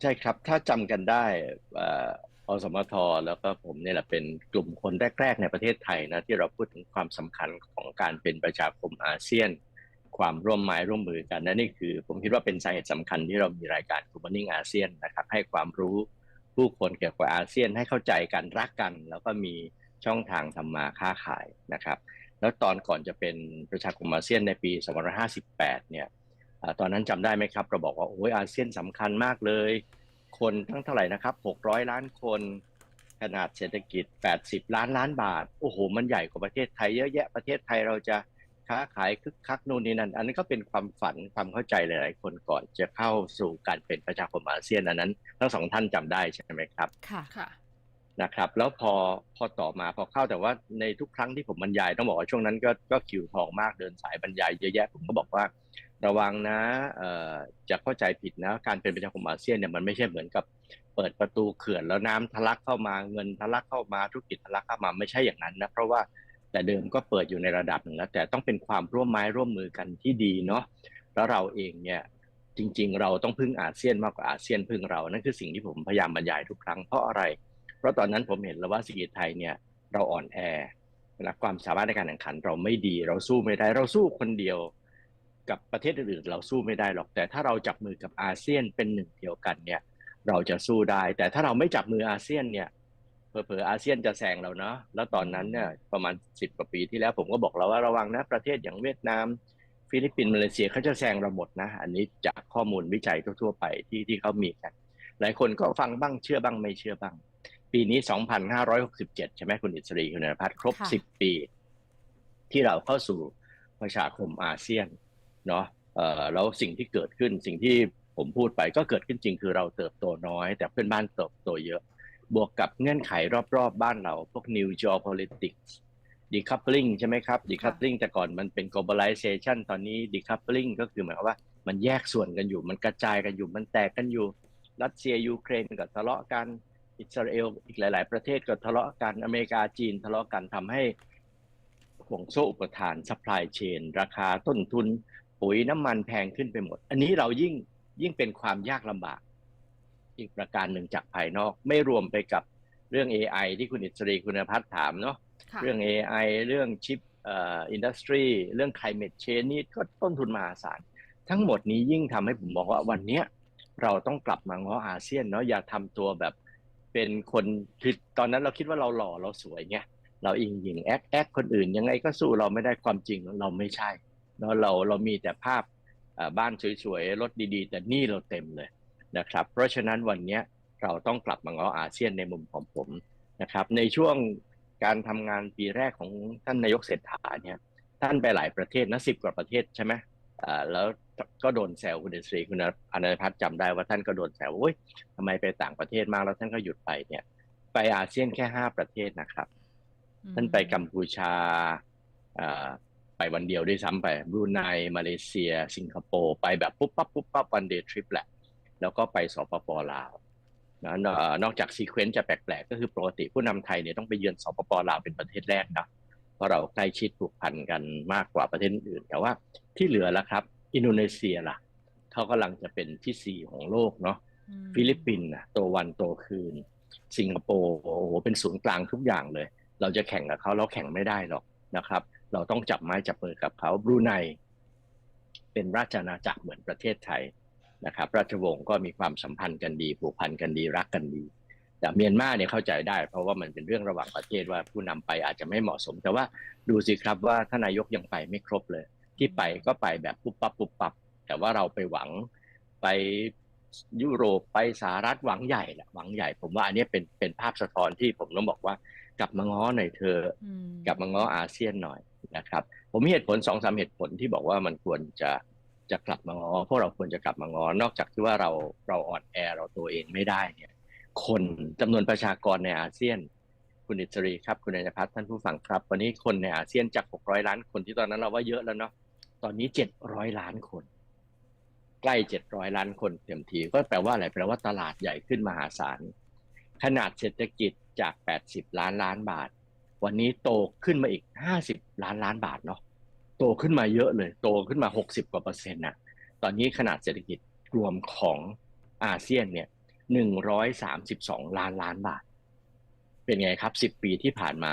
ใช่ครับ ถ้าจำกันได้ออสมทแล้วก็ผมเนี่ยแหละเป็นกลุ่มคนแรก ๆ ในประเทศไทยนะที่เราพูดถึงความสำคัญของการเป็นประชาคมอาเซียน ความร่วมไม้ร่วมมือกันนั่นนี่คือ ผมคิดว่าเป็นสาเหตุสำคัญที่เรามีรายการ g o v e r n i n g อาเซียนนะครับให้ความรู้ผู้คนเกี่ยวกับอาเซียนให้เข้าใจกันรักกัน แล้วก็มีช่องทางทำมาค้าขายนะครับ แล้วตอนก่อนจะเป็นประชาคมอาเซียนในปี 2558 เนี่ย ตอนนั้นจำได้ไหมครับ เราบอกว่าโอ้ยอาเซียนสำคัญมากเลย คนทั้งเท่าไหร่นะครับ 600 ล้านคนขนาดเศรษฐกิจ 80 ล้านล้านบาท โอ้โห มันใหญ่กว่าประเทศไทยเยอะแยะ ประเทศไทยเราจะค้าขายคึกคักนู่นนี่นั่น อันนั้นก็เป็นความฝันความเข้าใจหลาย ๆ คนก่อนจะเข้าสู่การเป็นประชาคมอาเซียนอันนั้น ทั้งสองท่านจำได้ใช่ไหมครับ ค่ะค่ะนะครับ แล้วพอพอต่อมาพอเข้าแต่ว่าในทุกครั้งที่ผมบรรยายต้องบอกว่าช่วงนั้นก็ก็คิวทองมากเดินสายบรรยายเยอะแยะผมก็บอกว่า ระวังนะจะเข้าใจผิดนะการเป็นประชาคมอาเซียนเนี่ยมันไม่ใช่เหมือนกับเปิดประตูเขื่อนแล้วน้ำทะลักเข้ามาเงินทะลักเข้ามาธุรกิจทะลักเข้ามาไม่ใช่อย่างนั้นนะเพราะว่าแต่เดิมก็เปิดอยู่ในระดับหนึ่งแล้วแต่ต้องเป็นความร่วมไม้ร่วมมือกันที่ดีเนาะแล้วเราเองเนี่ยจริง ๆ เราต้องพึ่งอาเซียนมากกว่าอาเซียนพึ่งเรานั่นคือสิ่งที่ผมพยายามบรรยายทุกครั้งเพราะอะไร เพราะตอนนั้นผมเห็นแล้วว่าเศรษฐกิจไทยเนี่ยเราอ่อนแอนะความสามารถในการแข่งขันเราไม่ดี เราสู้ไม่ได้เราสู้คนเดียว กับประเทศอื่นๆ เราสู้ไม่ได้หรอก แต่ถ้าเราจับมือกับอาเซียนเป็นหนึ่งเดียวกันเนี่ยเราจะสู้ได้ แต่ถ้าเราไม่จับมืออาเซียนเนี่ยเผลอๆอาเซียนจะแซงเราเนาะแล้วตอนนั้นเนี่ยประมาณสิบกว่าปีที่แล้วผมก็บอกเราว่าระวังนะประเทศอย่างเวียดนาม ฟิลิปปินส์มาเลเซียเขาจะแซงเราหมดนะ อันนี้จากข้อมูลวิจัยทั่วๆไปที่ที่เขามีกัน หลายคนก็ฟังบ้างเชื่อบ้างไม่เชื่อบ้าง ปีนี้ 2,567 ใช่ไหมคุณอิสรีคุณนภัทรครบค่ะ10 ปี ที่เราเข้าสู่ประชาคมอาเซียน เนาะเอ่อแล้วสิ่งที่เกิดขึ้นสิ่งที่ผมพูดไปก็เกิดขึ้นจริงคือเราเติบโตน้อย แต่เพื่อนบ้านเติบโตเยอะ บวกกับเงื่อนไขรอบๆบ้านเรา พวก new geopolitics decoupling ใช่ไหมครับ decoupling แต่ก่อนมันเป็น globalization ตอนนี้ decoupling ก็คือหมายความว่ามันแยกส่วนกันอยู่ มันกระจายกันอยู่ มันแตกกันอยู่ รัสเซียยูเครนก็ทะเลาะกัน อิสราเอลอีกหลาย ๆ ประเทศก็ทะเลาะกัน อเมริกาจีนทะเลาะกันทำให้ห่วงโซ่อุปทาน supply chain ราคาต้นทุน ปุ๋ยน้ำมันแพงขึ้นไปหมด อันนี้เรายิ่งยิ่งเป็นความยากลำบาก อีกประการหนึ่งจากภายนอก ไม่รวมไปกับเรื่อง AI ที่คุณอิสรีคุณพัฒน์ถามเนาะค่ะเรื่อง AI เรื่องชิปเอ่ออินดัสทรีเรื่อง climate change นี่ก็ต้นทุนมหาศาล ทั้งหมดนี้ยิ่งทำให้ผมบอกว่าวันเนี้ยเราต้องกลับมาง้ออาเซียนเนาะอย่าทำตัวแบบเป็นคนคือตอนนั้นเราคิดว่าเราหล่อเราสวยไงเราอิงหญิงแอคแอคคนอื่นยังไงก็สู้เราไม่ได้ความจริงเราไม่ใช่ เนาะเราเรามีแต่ภาพอ่าบ้านสวยๆรถดีๆ แต่หนี่เราเต็มเลยนะครับ เพราะฉะนั้นวันเนี้ยเราต้องกลับมาง้ออาเซียนในมุมของผมนะครับ ในช่วงการทำงานปีแรกของท่านนายกเศรษฐาเนี่ยท่านไปหลายประเทศนะสิบกว่าประเทศใช่ไหมอ่าแล้วก็โดนแซวคุณเดชรีคุณอนันต์พัฒน์จำได้ว่าท่านก็โดนแซวว่าโอ้ยทำไมไปต่างประเทศมากแล้วท่านก็หยุดไปเนี่ย ไปอาเซียนแค่ห้าประเทศนะครับ ท่านไปกัมพูชาอ่า ไปวันเดียวด้วยซ้ำไปบรูไนมาเลเซีย สิงคโปร์ไปแบบปุ๊บปั๊บปุ๊บปั๊บวันเดย์ทริปแหละ แล้วก็ไปสปปลาวนะเอ่อนอกจากซีเควนซ์จะแปลกๆ ก็คือปกติผู้นำไทยเนี่ยต้องไปเยือนสปปลาวเป็นประเทศแรกนะเพราะเราใกล้ชิดผูกพันกันมากกว่าประเทศอื่น แต่ว่าที่เหลือละครับ อินโดนีเซียล่ะเขากำลังจะเป็นที่สี่ของโลกเนาะอืมฟิลิปปินส์นะโตวันโตคืน สิงคโปร์โอ้โหเป็นศูนย์กลางทุกอย่างเลย เราจะแข่งกับเขาเราแข่งไม่ได้หรอกนะครับเรา ต้องจับไม้จับมือกับเขาบรูไนเป็นราชอาณาจักรเหมือนประเทศไทยนะครับ ราชวงศ์ก็มีความสัมพันธ์กันดีผูกพันกันดีรักกันดี แต่เมียนมาเนี่ยเข้าใจได้ เพราะว่ามันเป็นเรื่องระหว่างประเทศว่าผู้นำไปอาจจะไม่เหมาะสม แต่ว่าดูสิครับว่าท่านนายกยังไปไม่ครบเลย ที่ไปก็ไปแบบปุ๊บปั๊บปุ๊บปั๊บแต่ว่าเราไปหวังไปยุโรปไปสหรัฐหวังใหญ่แหละหวังใหญ่ ผมว่าอันนี้เป็นเป็นภาพสะท้อนที่ผมต้องบอกว่า กลับมาง้อหน่อยเธอะอืมกลับมาง้ออาเซียนหน่อยนะครับ ผมมีเหตุผลสองสามเหตุผลที่บอกว่ามันควรจะจะกลับมาง้อพวกเราควรจะกลับมาง้อนอกจากที่ว่าเราเราอ่อนแอเราตัวเองไม่ได้เนี่ย คนจำนวนประชากรในอาเซียน คุณอิสรีครับ คุณนายพัฒน์ท่านผู้ฟังครับ วันนี้คนในอาเซียนจาก 600 ล้านคนที่ตอนนั้นเราว่าเยอะแล้วเนาะตอนนี้ 700 ล้านคน ใกล้ 700 ล้านคนเต็มทีก็แปลว่าอะไรแปลว่าตลาดใหญ่ขึ้นมหาศาลขนาดเศรษฐกิจ จาก 80 ล้านล้านบาท วันนี้โตขึ้นมาอีก 50 ล้านล้านบาทเนาะโตขึ้นมาเยอะเลย โตขึ้นมา 60 กว่าเปอร์เซ็นต์นะตอนนี้ขนาดเศรษฐกิจรวมของอาเซียนเนี่ย 132 ล้านล้านบาท เป็นไงครับ 10 ปีที่ผ่านมา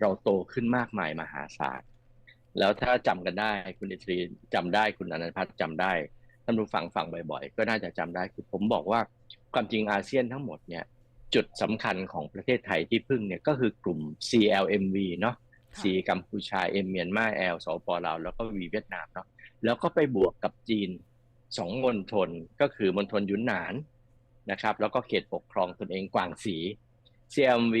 เราโตขึ้นมากมายมหาศาลแล้วถ้าจำกันได้คุณอิตรีจำได้คุณอนันพัฒน์จำได้ท่านผู้ฟังฟังบ่อยๆ ก็น่าจะจำได้คือผมบอกว่าความจริงอาเซียนทั้งหมดเนี่ย จุดสำคัญของประเทศไทยที่พึ่งเนี่ยก็คือกลุ่ม CLMV เนาะ C กัมพูชา M เมียนมา L สปลาว แล้วก็ V เวียดนามเนาะ แล้วก็ไปบวกกับจีนสองมณฑลก็คือมณฑลยุนนานนะครับ แล้วก็เขตปกครองตนเองกวางสี CMV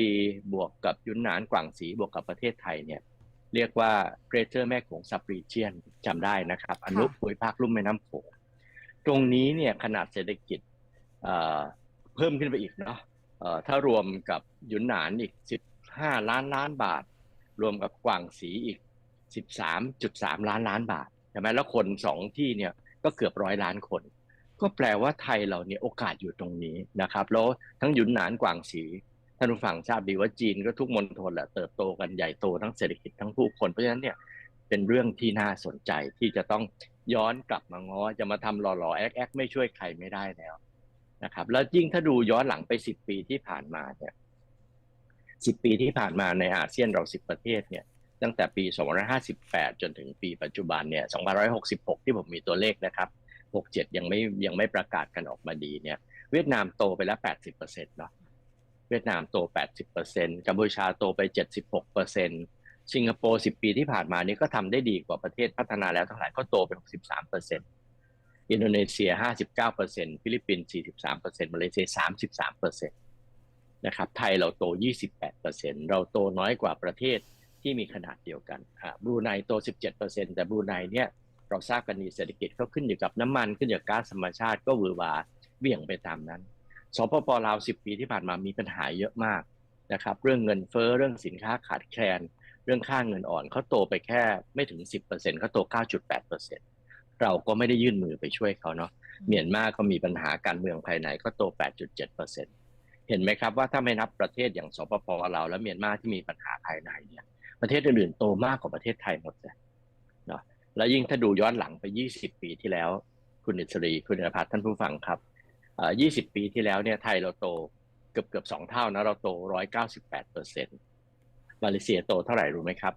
บวกกับยุนนานกวางสีบวกกับประเทศไทยเนี่ยเรียกว่า Greater แม่โขง Sub Region จำได้นะครับ อนุภูมิภาคลุ่มแม่น้ำโขงตรงนี้เนี่ยขนาดเศรษฐกิจเพิ่มขึ้นไปอีกเนาะ ถ้ารวมกับยุนนานอีก 15 ล้านล้านบาท รวมกับกวางสีอีก 13.3 ล้านล้านบาทใช่ไหมแล้วคนสองที่เนี่ยก็เกือบร้อยล้านคน ก็แปลว่าไทยเราเนี่ยโอกาสอยู่ตรงนี้นะครับ แล้วทั้งยุนนานกวางสีท่านผู้ฟังทราบดีว่าจีนก็ทุกมณฑลแหละเติบโตกันใหญ่โตทั้งเศรษฐกิจทั้งผู้คนเพราะฉะนั้นเนี่ยเป็นเรื่องที่น่าสนใจที่จะต้องย้อนกลับมาง้อจะมาทำหล่อๆแอ๊กๆไม่ช่วยใครไม่ได้แล้ว นะครับ แล้วยิ่งถ้าดูย้อนหลังไปสิบปีที่ผ่านมาเนี่ยสิบปีที่ผ่านมาในอาเซียนเราสิบประเทศเนี่ยตั้งแต่ปี 2558 จนถึงปีปัจจุบันเนี่ย2566 ที่ผมมีตัวเลขนะครับ 67 ยังไม่ยังไม่ประกาศกันออกมาดีเนี่ย เวียดนามโตไปแล้ว 80%เนาะเวียดนามโต 80%กัมพูชาโตไป 76%สิงคโปร์ 10 ปีที่ผ่านมานี้ก็ทำได้ดีกว่าประเทศพัฒนาแล้วทั้งหลายก็โตไป 63% อินโดนีเซีย 59%ฟิลิปปินส์43%มาเลเซีย 33%นะครับ ไทยเราโต 28%เราโตน้อยกว่าประเทศที่มีขนาดเดียวกันบรูไนโต 17%แต่บรูไนเนี่ยเราทราบกันดีเศรษฐกิจเขาขึ้นอยู่กับน้ำมันขึ้นอยู่กับก๊าซธรรมชาติก็วือวาเบี่ยงไปตามนั้น สปปลาว 10 ปีที่ผ่านมามีปัญหาเยอะมากนะครับ เรื่องเงินเฟ้อเรื่องสินค้าขาดแคลน เรื่องค่าเงินอ่อนเขาโตไปแค่ไม่ถึง 10%เขาโต 9.8% เราก็ไม่ได้ยื่นมือไปช่วยเขาเนาะเมียนมาก็มีปัญหาการเมืองภายในก็โต 8.7%เห็นไหมครับว่าถ้าไม่นับประเทศอย่างสปปลาวและเมียนมาที่มีปัญหาภายในเนี่ยประเทศอื่นๆโตมากกว่าประเทศไทยหมดเลยเนาะแล้วยิ่งถ้าดูย้อนหลังไป 20 ปีที่แล้ว คุณอิสรีคุณนภัทรท่านผู้ฟังครับอ่า20 ปีที่แล้วเนี่ยไทยเราโตเกือบเกือบสองเท่านะเราโต 198เปอร์เซ็นต์มาเลเซียโตเท่าไหร่รู้ไหมครับ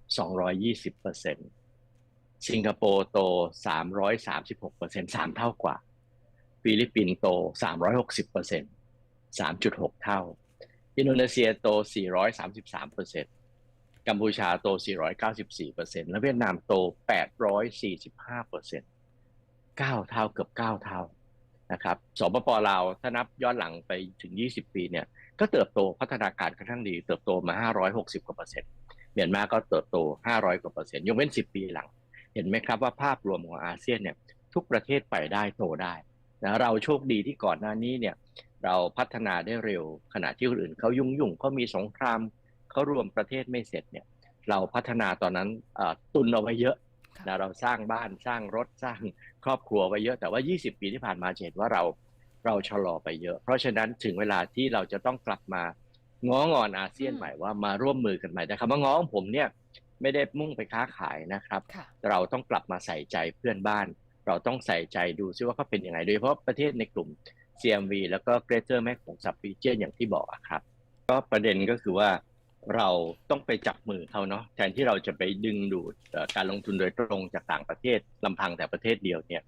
220เปอร์เซ็นต์ สิงคโปร์โต 336เปอร์เซ็นต์สามเท่ากว่า ฟิลิปปินส์โต 360เปอร์เซ็นต์3.6เท่า อินโดนีเซียโต 433เปอร์เซ็นต์กัมพูชาโต 494%และเวียดนามโต 845% 9เซ็นเก้าเท่าเกือบ9เท่านะครับสปปลาวถ้านับย้อนหลังไปถึง 20 ปีเนี่ย ก็เติบโตพัฒนาการค่อนข้างดี เติบโตมา 560 กว่าเปอร์เซ็นต์เมียนมาก็เติบโต 500 กว่าเปอร์เซ็นต์ยกเว้น 10 ปีหลัง เห็นไหมครับว่าภาพรวมของอาเซียนเนี่ยทุกประเทศไปได้โตได้นะเราโชคดีที่ก่อนหน้านี้เนี่ยเราพัฒนาได้เร็วขณะที่คนอื่นเขายุ่งยุ่งเขามีสงครามเขารวมประเทศไม่เสร็จเนี่ยเราพัฒนาตอนนั้นตุนเอาไว้เยอะนะเราสร้างบ้านสร้างรถสร้างครอบครัวไว้เยอะแต่ว่า 20 ปีที่ผ่านมาเห็นว่าเราเราชะลอไปเยอะ เพราะฉะนั้นถึงเวลาที่เราจะต้องกลับมาง้องอนอาเซียนใหม่ว่ามาร่วมมือกันใหม่แต่คำว่าง้องผมเนี่ย ไม่ได้มุ่งไปค้าขายนะครับ เราต้องกลับมาใส่ใจเพื่อนบ้าน เราต้องใส่ใจดูซิว่าเขาเป็นยังไงโดยเฉพาะประเทศในกลุ่ม CMV แล้วก็ Greater แม่ของซับรีเจียนอย่างที่บอกครับ ก็ประเด็นก็คือว่าเราต้องไปจับมือเขาเนาะแทนที่เราจะไปดึงดูดการลงทุนโดยตรงจากต่างประเทศลำพังแต่ประเทศเดียวเนี่ย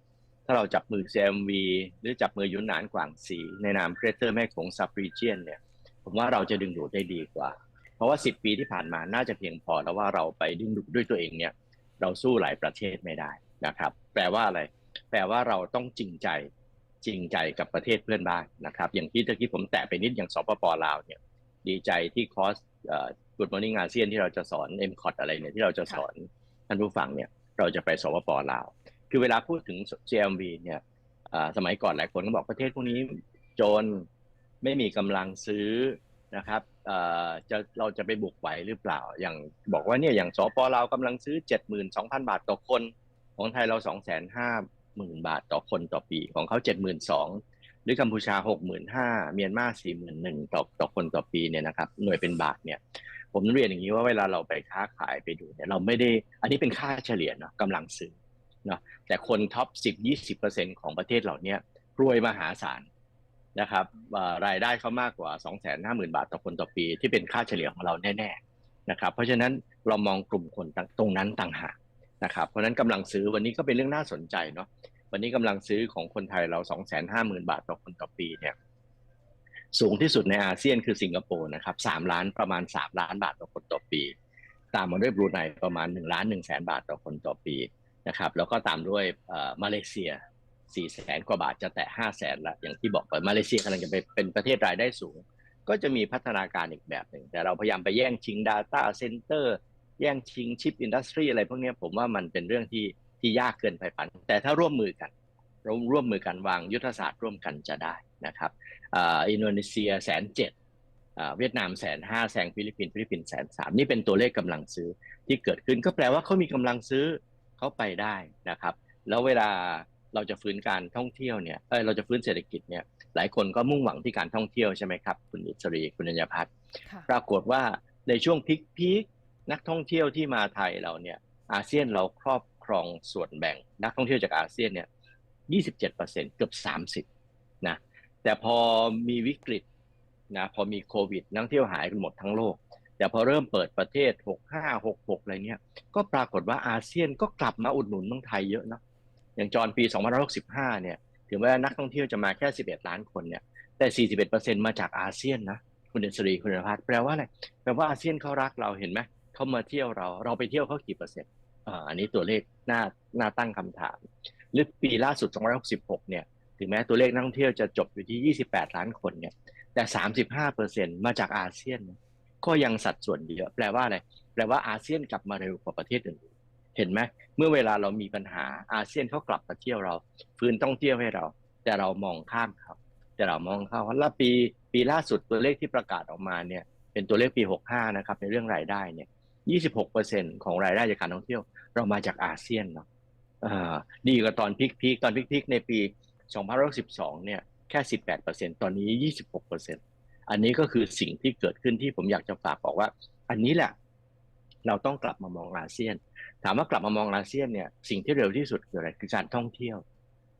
ถ้าเราจับมือ CMV หรือจับมือยุนนานกวางสีในนามเ Greater แม่ของซับรีเจียนเนี่ย ผมว่าเราจะดึงดูดได้ดีกว่า เพราะว่า10ปีที่ผ่านมาน่าจะเพียงพอแล้วว่าเราไปดึงดูดด้วยตัวเองเนี่ย เราสู้หลายประเทศไม่ได้นะครับ แปลว่าอะไร แปลว่าเราต้องจริงใจจริงใจกับประเทศเพื่อนบ้านนะครับ อย่างที่ตะกี้ผมแตะไปนิดอย่างสปปลาวเนี่ย ดีใจที่คอร์ส Good Morning อาเซียนที่เราจะสอน m c o t อร์ดอะไรเนี่ยที่เราจะสอนท่านผู้ฟังเนี่ย เราจะไปสปปลาว คือเวลาพูดถึง GMV เนี่ยสมัยก่อนหลายคนก็บอกประเทศพวกนี้จนไม่มีกำลังซื้อนะครับ จะเราจะไปบุกไหวหรือเปล่า อย่างบอกว่าเนี่ยอย่างสปลาวกำลังซื้อ 72,000 บาทต่อคน ของไทยเรา 250,000 บาทต่อคนต่อปีของเขา 72,000หรือกัมพูชาหกหมื่นห้าเมียนมาสี่หมื่นหนึ่งต่อต่อคนต่อปีเนี่ยนะครับหน่วยเป็นบาทเนี่ยผมเรียนอย่างนี้ว่าเวลาเราไปค้าขายไปดูเนี่ยเราไม่ได้อันนี้เป็นค่าเฉลี่ยเนาะกำลังซื้อเนาะแต่คนท็อปสิบยี่สิบเปอร์เซ็นของประเทศเหล่านี้รวยมหาศาล นะครับรายได้เขามากกว่า 250,000 บาทต่อคนต่อปี ที่เป็นค่าเฉลี่ยของเราแน่ๆนะครับเพราะฉะนั้นเรามองกลุ่มคนตรงนั้นต่างหากนะครับเพราะฉะนั้นกำลังซื้อวันนี้ก็เป็นเรื่องน่าสนใจเนาะวันนี้กำลังซื้อของคนไทยเรา 250,000 บาทต่อคนต่อปีเนี่ยสูงที่สุดในอาเซียนคือสิงคโปร์นะครับ3ล้านประมาณ 3 ล้านบาทต่อคนต่อปี ตามมาด้วยบรูไนประมาณ1ล้าน1แสนบาทต่อคนต่อปีนะครับแล้วก็ตามด้วยมาเลเซีย 4แสนกว่าบาทจะแตะ5แสนละอย่างที่บอกไปมาเลเซียกำลังจะไปเป็นประเทศรายได้สูง ก็จะมีพัฒนาการอีกแบบหนึ่ง แต่เราพยายามไปแย่งชิง Data Center แย่งชิงชิปอินดัสทรีอะไรพวกนี้ผมว่ามันเป็นเรื่องที่ที่ยากเกินไปปัน แต่ถ้าร่วมมือกันเราร่วมมือกันวางยุทธศาสตร์ร่วมกันจะได้นะครับอินโดนีเซียแสนเจ็ดเวียดนามแสนห้าแซงฟิลิปปินส์ฟิลิปปินส์แสนสามนี่เป็นตัวเลขกำลังซื้อที่เกิดขึ้นก็แปลว่าเขามีกำลังซื้อเขาไปได้นะครับ แล้วเวลา เราจะฟื้นการท่องเที่ยวเนี่ยเออเราจะฟื้นเศรษฐกิจเนี่ยหลายคนก็มุ่งหวังที่การท่องเที่ยวใช่ไหมครับคุณอิสรีคุณัญญพัฒน์ปรากฏว่าในช่วงพีคพีคนักท่องเที่ยวที่มาไทยเราเนี่ยอาเซียนเราครอบครองส่วนแบ่ง นักท่องเที่ยวจากอาเซียนเนี่ย27%เกือบ 30นะแต่พอมีวิกฤตนะพอมีโควิด นักท่องเที่ยวหายกันหมดทั้งโลก แต่พอเริ่มเปิดประเทศ 65 66 อะไรเนี่ยก็ปรากฏว่าอาเซียนก็กลับมาอุดหนุนเมืองไทยเยอะนะ อย่างจอนปี2565เนี่ยถึงแม้นักท่องเที่ยวจะมาแค่ 11 ล้านคนเนี่ยแต่ 41%มาจากอาเซียนนะคุณเดชรีคุณพัฒน์แปลว่าอะไรแปลว่าอาเซียนเขารักเราเห็นไหมเขามาเที่ยวเราเราไปเที่ยวเขากี่เปอร์เซ็นต์อ่าอันนี้ตัวเลขน่าน่าตั้งคำถาม หรือปีล่าสุด2566 เนี่ยถึงแม้ตัวเลขนักท่องเที่ยวจะจบอยู่ที่ 28 ล้านคนเนี่ยแต่ 35%มาจากอาเซียน ก็ยังสัดส่วนเยอะ แปลว่าอะไรแปลว่าอาเซียนกลับมาเร็วกว่าประเทศอื่น เห็นไหมเมื่อเวลาเรามีปัญหาอาเซียนเขากลับมาเที่ยวเรา ฟื้นต้องเที่ยวให้เรา แต่เรามองข้ามเขาแต่เรามองเขาแล้วปีปีล่าสุดตัวเลขที่ประกาศออกมาเนี่ยเป็นตัวเลขปี 65 นะครับในเรื่องรายได้เนี่ย26%ของรายได้จากการท่องเที่ยว เรามาจากอาเซียนเนาะดีกว่าตอนพีคพีคตอนพีคพีคในปี2012เนี่ยแค่ 18%ตอนนี้ 26%อันนี้ก็คือสิ่งที่เกิดขึ้นที่ผมอยากจะฝากบอกว่า อันนี้แหละ เราต้องกลับมามองอาเซียน ถามว่ากลับมามองอาเซียนเนี่ยสิ่งที่เร็วที่สุดคืออะไรคือการท่องเที่ยว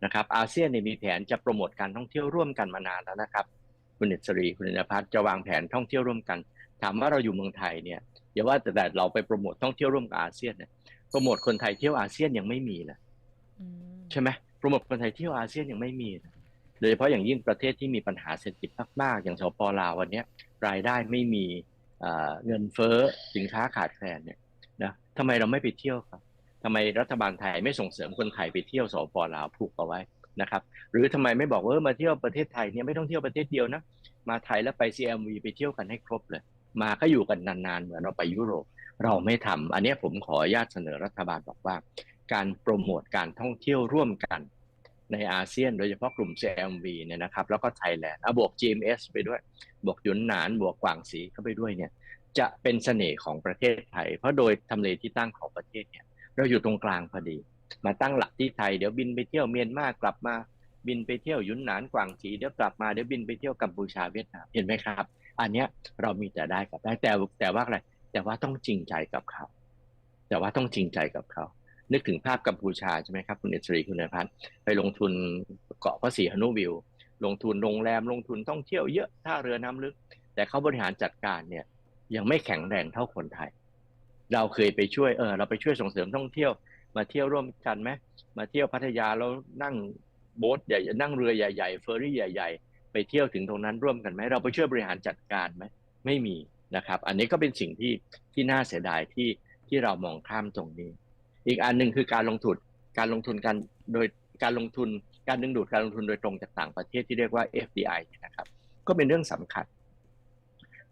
นะครับอาเซียนเนี่ยมีแผนจะโปรโมทการท่องเที่ยวร่วมกันมานานแล้วนะครับคุณเนตสรีคุณนพัฒน์จะวางแผนท่องเที่ยวร่วมกัน ถามว่าเราอยู่เมืองไทยเนี่ยอย่าว่าแต่เราไปโปรโมทท่องเที่ยวร่วมกับอาเซียนเนี่ยโปรโมทคนไทยเที่ยวอาเซียนยังไม่มีเลยใช่ไหมโปรโมทคนไทยเที่ยวอาเซียนยังไม่มีโดยเฉพาะอย่างยิ่งประเทศที่มีปัญหาเศรษฐกิจมากๆ อย่างสปลาววันนี้รายได้ไม่มีเงินเฟ้อสินค้าขาดแคลนเนี่ย นะทำไมเราไม่ไปเที่ยวครับทำไมรัฐบาลไทยไม่ส่งเสริมคนไทยไปเที่ยวสปลาวผูกเอาไว้นะครับ หรือทำไมไม่บอกว่ามาเที่ยวประเทศไทยเนี่ยไม่ต้องเที่ยวประเทศเดียวนะ มาไทยแล้วไป CMV ไปเที่ยวกันให้ครบเลย มาก็อยู่กันนานๆ เหมือนเราไปยุโรป เราไม่ทำอันนี้ผมขอญาตเสนอรัฐบาลบอกว่า การโปรโมทการท่องเที่ยวร่วมกันในอาเซียนโดยเฉพาะกลุ่ม CMV เนี่ยนะครับ แล้วก็ไทยแลนด์บวก GMS ไปด้วย บวกยุนหนาน บวกกวางสีเข้าไปด้วยเนี่ย จะเป็นเสน่ห์ของประเทศไทย เพราะโดยทำเลที่ตั้งของประเทศเนี่ย เราอยู่ตรงกลางพอดี มาตั้งหลักที่ไทยเดี๋ยวบินไปเที่ยวเมียนมากลับมาบินไปเที่ยวยุนหนานกวางสีเดี๋ยวกลับมาเดี๋ยวบินไปเที่ยวกัมพูชาเวียดนามเห็นไหมครับ อันเนี้ยเรามีแต่ได้กับได้แต่แต่ว่าอะไรแต่ว่าต้องจริงใจกับเขา แต่ว่าต้องจริงใจกับเขา นึกถึงภาพกัมพูชาใช่ไหมครับคุณเอตรีคุณเนพันธ์ไปลงทุนเกาะพระศรีหนุวิว ลงทุนโรงแรมลงทุนท่องเที่ยวเยอะท่าเรือน้ำลึก แต่เขาบริหารจัดการเนี่ย ยังไม่แข็งแรงเท่าคนไทย เราเคยไปช่วยเออเราไปช่วยส่งเสริมท่องเที่ยว มาเที่ยวร่วมกันไหมมาเที่ยวพัทยาแล้วนั่งโบ๊ทใหญ่นั่งเรือใหญ่ๆเฟอร์รี่ใหญ่ ๆ ไปเที่ยวถึงตรงนั้นร่วมกันไหมเราไปช่วยบริหารจัดการไหมไม่มีนะครับ อันนี้ก็เป็นสิ่งที่ที่น่าเสียดายที่ที่เรามองข้ามตรงนี้ อีกอันหนึ่งคือการลงทุนการลงทุนกันโดยการลงทุนการดึงดูดการลงทุนโดยตรงจากต่างประเทศที่เรียกว่า FDI นะครับ ก็เป็นเรื่องสำคัญ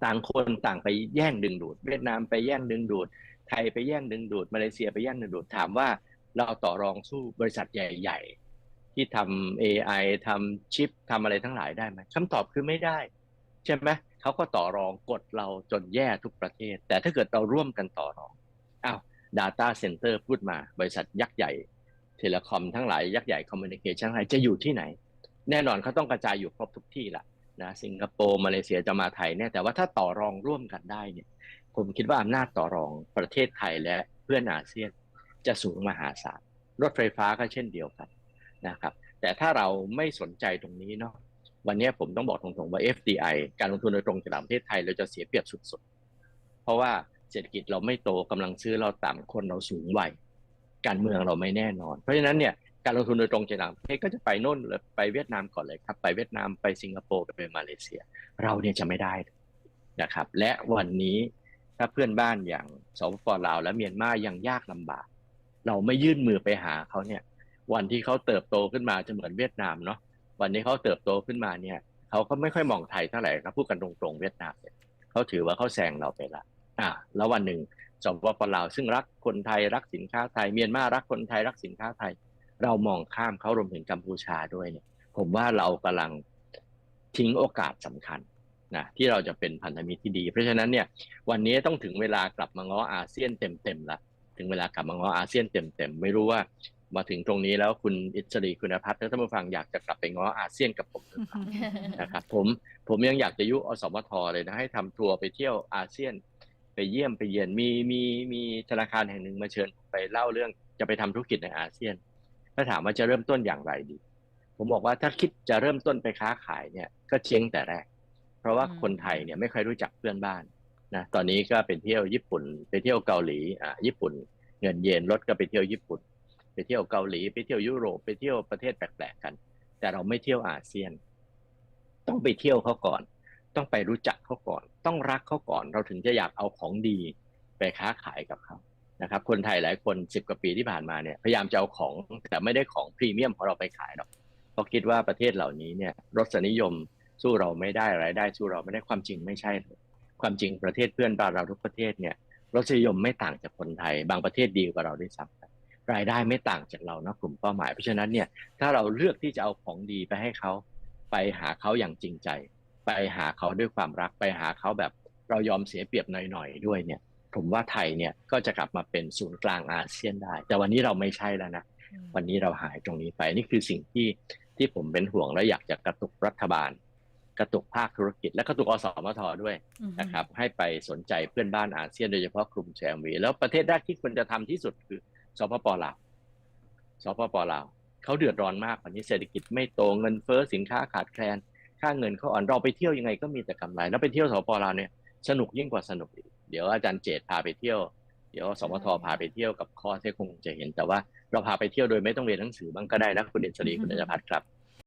ต่างคนต่างไปแย่งดึงดูด เวียดนามไปแย่งดึงดูด ไทยไปแย่งดึงดูด มาเลเซียไปแย่งดึงดูด ถามว่าเราต่อรองสู้บริษัทใหญ่ ๆ ที่ทำ AI ทำชิปทำอะไรทั้งหลายได้ไหมคำตอบคือไม่ได้ ใช่ไหมเขาก็ต่อรองกดเราจนแย่ทุกประเทศ แต่ถ้าเกิดเราร่วมกันต่อรองอ้าว Data Center พูดมา บริษัทยักษ์ใหญ่ เทเลคอมทั้งหลายยักษ์ใหญ่คอมมิวนิเคชันทั้งหลายจะอยู่ที่ไหน แน่นอนเขาต้องกระจายอยู่ครบทุกที่ละ นะสิงคโปร์มาเลเซียจะมาไทยเนี่ยแต่ว่าถ้าต่อรองร่วมกันได้เนี่ย ผมคิดว่าอำนาจต่อรองประเทศไทยและเพื่อนอาเซียนจะสูงมหาศาลรถไฟฟ้าก็เช่นเดียวกันนะครับ แต่ถ้าเราไม่สนใจตรงนี้เนาะวันนี้ผมต้องบอกตรงๆว่า FDI การลงทุนโดยตรงจากต่างประเทศไทยเราจะเสียเปรียบสุดๆ เพราะว่าเศรษฐกิจเราไม่โตกำลังซื้อเราต่ำคนเราสูงวัยการเมืองเราไม่แน่นอน เพราะฉะนั้นเนี่ย การลงทุนโดยตรงจากต่างประเทศก็จะไปโน่นเลยไปเวียดนามก่อนเลยครับ ไปเวียดนามไปสิงคโปร์ไปมาเลเซีย เราเนี่ยจะไม่ได้นะครับ และวันนี้ถ้าเพื่อนบ้านอย่างสปปลาวและเมียนมายังยากลำบาก เราไม่ยื่นมือไปหาเขาเนี่ย วันที่เขาเติบโตขึ้นมาจะเหมือนเวียดนามเนาะวันนี้เขาเติบโตขึ้นมาเนี่ยเขาก็ไม่ค่อยมองไทยเท่าไหร่ครับพูดกันตรงๆเวียดนามเนี่ยเขาถือว่าเขาแซงเราไปละอ่าแล้ววันหนึ่งสปปลาวซึ่งรักคนไทยรักสินค้าไทยเมียนมารักคนไทยรักสินค้าไทย เรามองข้ามเขารวมถึงกัมพูชาด้วยเนี่ย ผมว่าเรากำลังทิ้งโอกาสสำคัญนะที่เราจะเป็นพันธมิตรที่ดี เพราะฉะนั้นเนี่ยวันนี้ต้องถึงเวลากลับมาง้ออาเซียนเต็มๆละถึงเวลากลับมาง้ออาเซียนเต็มๆไม่รู้ว่ามาถึงตรงนี้แล้วคุณอิสรีคุณพัฒน์และท่านผู้ฟังอยากจะกลับไปง้ออาเซียนกับผมหรือเปล่านะครับผมผมยังอยากจะยุอสมทเลยนะให้ทำทัวร์ไปเที่ยวอาเซียน ไปเยี่ยมไปเยือนมีมีมีธนาคารแห่งหนึ่งมาเชิญผมไปเล่าเรื่องจะไปทำธุรกิจในอาเซียน ถ้าถามว่าจะเริ่มต้นอย่างไรดี ผมบอกว่าถ้าคิดจะเริ่มต้นไปค้าขายเนี่ยก็เจ๊งแต่แรก เพราะว่าคนไทยเนี่ยไม่ค่อยรู้จักเพื่อนบ้านนะตอนนี้ก็ไปเที่ยวญี่ปุ่น ไปเที่ยวเกาหลีอ่าญี่ปุ่น เงินเยนลดก็ไปเที่ยวญี่ปุ่น ไปเที่ยวเกาหลี ไปเที่ยวยุโรปไปเที่ยวประเทศแปลกๆกัน แต่เราไม่เที่ยวอาเซียน ต้องไปเที่ยวเขาก่อน ต้องไปรู้จักเขาก่อน ต้องรักเขาก่อน เราถึงจะอยากเอาของดีไปค้าขายกับเขา นะครับคนไทยหลายคนสิบกว่าปีที่ผ่านมาเนี่ยพยายามจะเอาของแต่ไม่ได้ของพรีเมียมของเราไปขายหรอกเพราะคิดว่าประเทศเหล่านี้เนี่ยรสนิยมสู้เราไม่ได้รายได้สู้เราไม่ได้ความจริงไม่ใช่ ความจริงประเทศเพื่อนบ้านเราทุกประเทศเนี่ยรสนิยมไม่ต่างจากคนไทย บางประเทศดีกว่าเราด้วยซ้ำรายได้ไม่ต่างจากเรานะกลุ่มเป้าหมาย เพราะฉะนั้นเนี่ยถ้าเราเลือกที่จะเอาของดีไปให้เขาไปหาเขาอย่างจริงใจ ไปหาเขาด้วยความรักไปหาเขาแบบเรายอมเสียเปรียบหน่อยๆด้วยเนี่ย ผมว่าไทยเนี่ยก็จะกลับมาเป็นศูนย์กลางอาเซียนได้ แต่วันนี้เราไม่ใช่แล้วนะ วันนี้เราหายตรงนี้ไปนี่คือสิ่งที่ที่ผมเป็นห่วงและอยากจะกระตุกรัฐบาล กระตุกภาคธุรกิจ และกระตุกอสมทด้วยนะครับ ให้ไปสนใจเพื่อนบ้านอาเซียนโดยเฉพาะกลุ่มแชมวีแล้วประเทศแรกที่ควรจะทำที่สุดคือสปปลาวสปปลาวเขาเดือดร้อนมากวันนี้เศรษฐกิจไม่โตเงินเฟ้อสินค้าขาดแคลนค่าเงินเขาอ่อนเราไปเที่ยวยังไงก็มีแต่กำไร แล้วไปเที่ยวสปปลาวเนี่ยสนุกยิ่งกว่าสนุกอีก เดี๋ยวอาจารย์เจตพาไปเที่ยว เดี๋ยวสมทพาไปเที่ยวกับคอเทคงจะเห็น แต่ว่าเราพาไปเที่ยวโดยไม่ต้องเรียนหนังสือบ้างก็ได้นะคุณเดชรีคุณเดชพัฒน์ครับ